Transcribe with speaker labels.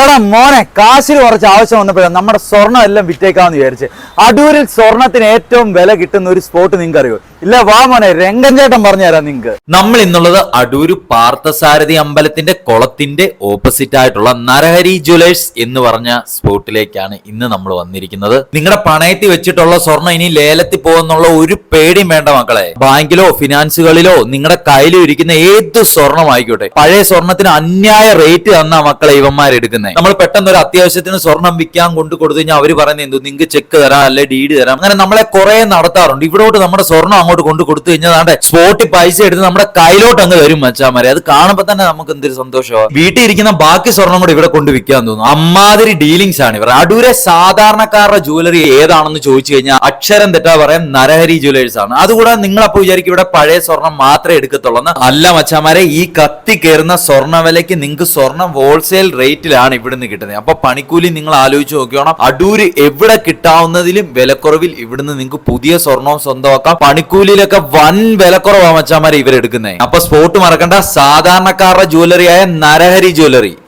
Speaker 1: എടാ മോനെ കാശിൽ കുറച്ച് ആവശ്യം വന്നപ്പോഴാണ് നമ്മുടെ സ്വർണം എല്ലാം വിറ്റേക്കാന്ന് വിചാരിച്ച്. അടൂരിൽ സ്വർണത്തിന് ഏറ്റവും വില കിട്ടുന്ന ഒരു സ്പോട്ട് നിങ്ങൾക്ക് അറിയോ ഇല്ല വാ മോനെ രംഗൻ ചേട്ടൻ പറഞ്ഞു തരാം നിങ്ങൾക്ക്
Speaker 2: നമ്മൾ ഇന്നുള്ളത് അടൂര് പാർത്ഥസാരഥി അമ്പലത്തിന്റെ കുളത്തിന്റെ ഓപ്പോസിറ്റ് ആയിട്ടുള്ള നരഹരി ജ്വല്ലേഴ്സ് എന്ന് പറഞ്ഞ സ്പോട്ടിലേക്കാണ് ഇന്ന് നമ്മൾ വന്നിരിക്കുന്നത്. നിങ്ങളുടെ പണയത്തിൽ വെച്ചിട്ടുള്ള സ്വർണം ഇനി ലേലത്തിൽ പോകുന്നുള്ള ഒരു പേടിയും വേണ്ട മക്കളെ. ബാങ്കിലോ ഫിനാൻസുകളിലോ നിങ്ങളുടെ കയ്യിലും ഇരിക്കുന്ന ഏത് സ്വർണം ആയിക്കോട്ടെ. പഴയ സ്വർണത്തിന് അന്യായ റേറ്റ് തന്ന മക്കളെ ഇവന്മാർ എടുക്കുന്നത് നമ്മൾ പെട്ടെന്ന് ഒരു അത്യാവശ്യത്തിന് സ്വർണം വിൽക്കാൻ കൊണ്ട് കൊടുത്തു കഴിഞ്ഞാൽ അവർ പറയുന്നത് എന്തു? നിങ്ങൾക്ക് ചെക്ക് തരാം അല്ലെ ഡീഡ് തരാം. അങ്ങനെ നമ്മളെ കുറെ നടത്താറുണ്ട്. ഇവിടോട്ട് നമ്മുടെ സ്വർണം അങ്ങോട്ട് കൊണ്ട് കൊടുത്തു കഴിഞ്ഞാൽ സ്പോട്ടിൽ പൈസ എടുത്ത് നമ്മുടെ കയ്യിലോട്ട് അങ്ങ് വരും മച്ചാമാരെ. അത് കാണുമ്പോൾ തന്നെ നമുക്ക് എന്തൊരു സന്തോഷമാണ് വീട്ടിൽ ഇരിക്കുന്ന ബാക്കി സ്വർണം കൂടി ഇവിടെ കൊണ്ട് വിൽക്കാൻ തോന്നുന്നു അമ്മാതിരി ഡീലിങ്സ് ആണ് ഇവർ അടൂരെ സാധാരണക്കാരുടെ ജുവലറി ഏതാണെന്ന് ചോദിച്ചു കഴിഞ്ഞാൽ അക്ഷരം തെറ്റാ പറയാൻ നരഹരി ജുവലേഴ്സ് ആണ്. അതുകൂടാതെ നിങ്ങൾ അപ്പോൾ വിചാരിക്കും ഇവിടെ പഴയ സ്വർണം മാത്രമേ എടുക്കത്തുള്ളൂ അല്ല മച്ചാമാരെ ഈ കത്തി കയറുന്ന സ്വർണ വിലയ്ക്ക് നിങ്ങൾക്ക് സ്വർണം ഹോൾസെയിൽ റേറ്റിലാണ് ഇവിടുന്ന് കിട്ടുന്നത് അപ്പൊ പണിക്കൂലി നിങ്ങൾ ആലോചിച്ച് നോക്കിയോണം. അടൂര് എവിടെ കിട്ടാവുന്നതിലും വിലക്കുറവിൽ ഇവിടുന്ന് നിങ്ങൾക്ക് പുതിയ സ്വർണവും സ്വന്തമാക്കാം. പണിക്കൂലിയിലൊക്കെ വൻ വിലക്കുറവാ മച്ചാമാരെ ഇവരെടുക്കുന്നത് അപ്പൊ സ്പോട്ട് മറക്കണ്ട. സാധാരണക്കാരുടെ ജുവലറിയായ നരഹരി ജ്വല്ലറി